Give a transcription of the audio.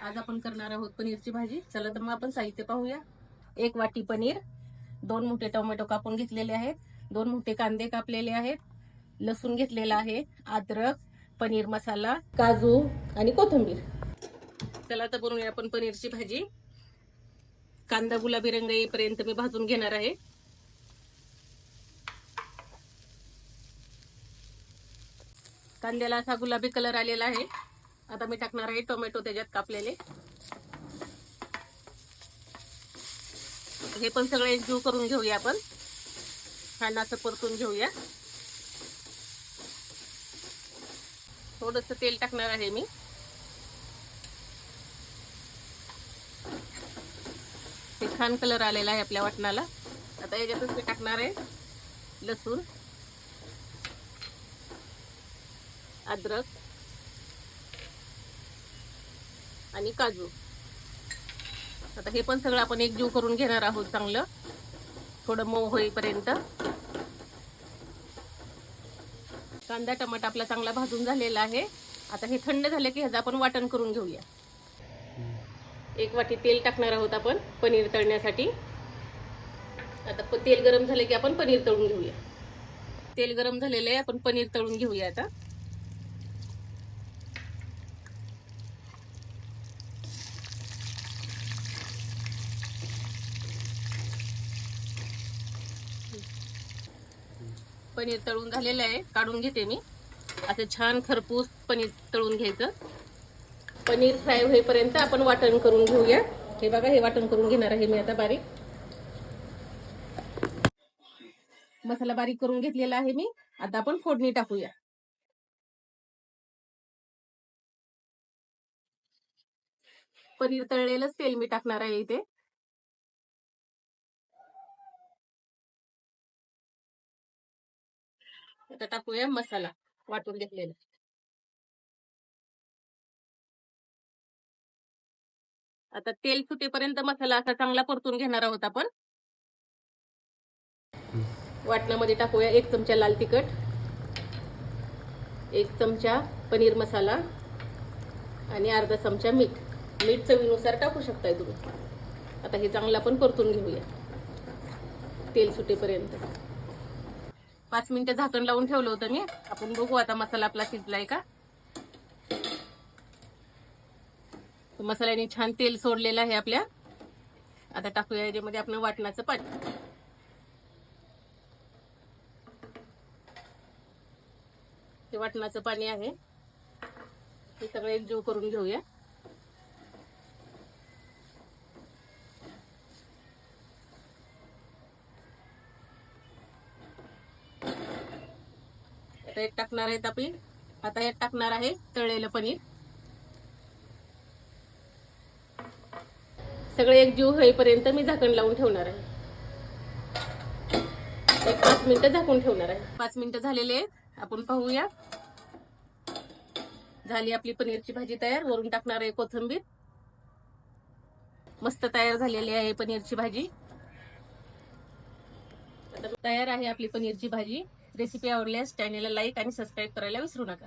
आज आपण करणार आहोत पनीरची भाजी. चला तर मग आपण साहित्य पाहूया. एक वाटी पनीर दोन मोठे टोमॅटो कापून घेतलेले आहेत दोन मोठे कांदे कापलेले आहेत लसूण घेतलेला आहे अद्रक पनीर मसाला काजू आणि कोथिंबीर. चला तर बनवूया आपण पनीरची भाजी. कांदा गुलाबी रंग येईपर्यंत मी भाजून घेणार आहे. कांद्याला असा गुलाबी कलर आलेला आहे. आता मी टाकणार आहे टोमॅटो त्याच्यात कापलेले. हे पण सगळे एकजीव करून घेऊया आपण. छान असं परतून घेऊया. थोडस तेल टाकणार आहे मी. हे छान कलर आलेला आहे आपल्या वाटणाला. आता याच्यातच मी टाकणार आहे लसूण अद्रक. आणि काजू. आता हे पण सगळं आपण एकजीव करून घेणार आहोत चांगलं. थोडं मऊ होईपर्यंत. कांदा टमाटा आपला चांगला भाजून झालेला आहे. आता हे थंड झालं की ह्याचं आपण वाटण करून घेऊया. एक वाटी तेल टाकणार आहोत आपण पनीर तळण्यासाठी. आता तेल गरम झालं की आपण पनीर तळून घेऊया. तेल गरम झालेलं आहे आपण पनीर तळून घेऊया आता. पनीर तळून झालेलं आहे काढून घेते मी. असं छान खरपूस पनीर तळून घ्यायचं. पनीर फ्राय होईपर्यंत आपण वाटण करून घेऊया. हे बघा हे वाटण करून घेणार आहे मी आता बारीक. मसाला बारीक करून घेतलेला आहे मी. आता आपण फोडणी टाकूया. पनीर तळलेलंच तेल मी टाकणार आहे इथे. आता टाकूया मसाला वाटून घेतलेला. आता तेल सुटेपर्यंत मसाला असा चांगला परतून घेणार आहोत आपण. वाटणामध्ये टाकूया एक चमचा लाल तिखट एक चमचा पनीर मसाला आणि अर्धा चमचा मीठ. मीठ चवीनुसार टाकू शकताय तुम्ही. आता हे चांगलं आपण परतून घेऊया. तेल सुटेपर्यंत. पाच मिनिटं झाकण लावून ठेवलं होतं मी. आपण बघू आता मसाला आपला शिजलाय का? मसाल्याने छान तेल सोडलेलं आहे आपल्या. आता टाकूया याच्यामध्ये आपण वाटणाचं पाणी. ते वाटणाचं पाणी आहे. हे सगळं एकजीव करून घेऊया. आता एक टाकणार आहेत आपण आता एक टाकणार आहे तळलेलं पनीर. सगळे एक जीव होईपर्यंत मी झाकण लावून ठेवणार आहे. एक पाच मिनिटं झाकून ठेवणार आहे. पाच मिनिटं झालेले आहेत. आपण पाहूया. झाली आपली पनीरची भाजी तयार. वरून टाकणार आहे कोथिंबीर. मस्त तयार झालेली आहे पनीरची भाजी. आता तयार आहे आपली पनीरची भाजी. रेसिपी आवडल्यास चॅनेलला लाईक आणि सबस्क्राईब करायला विसरू नका.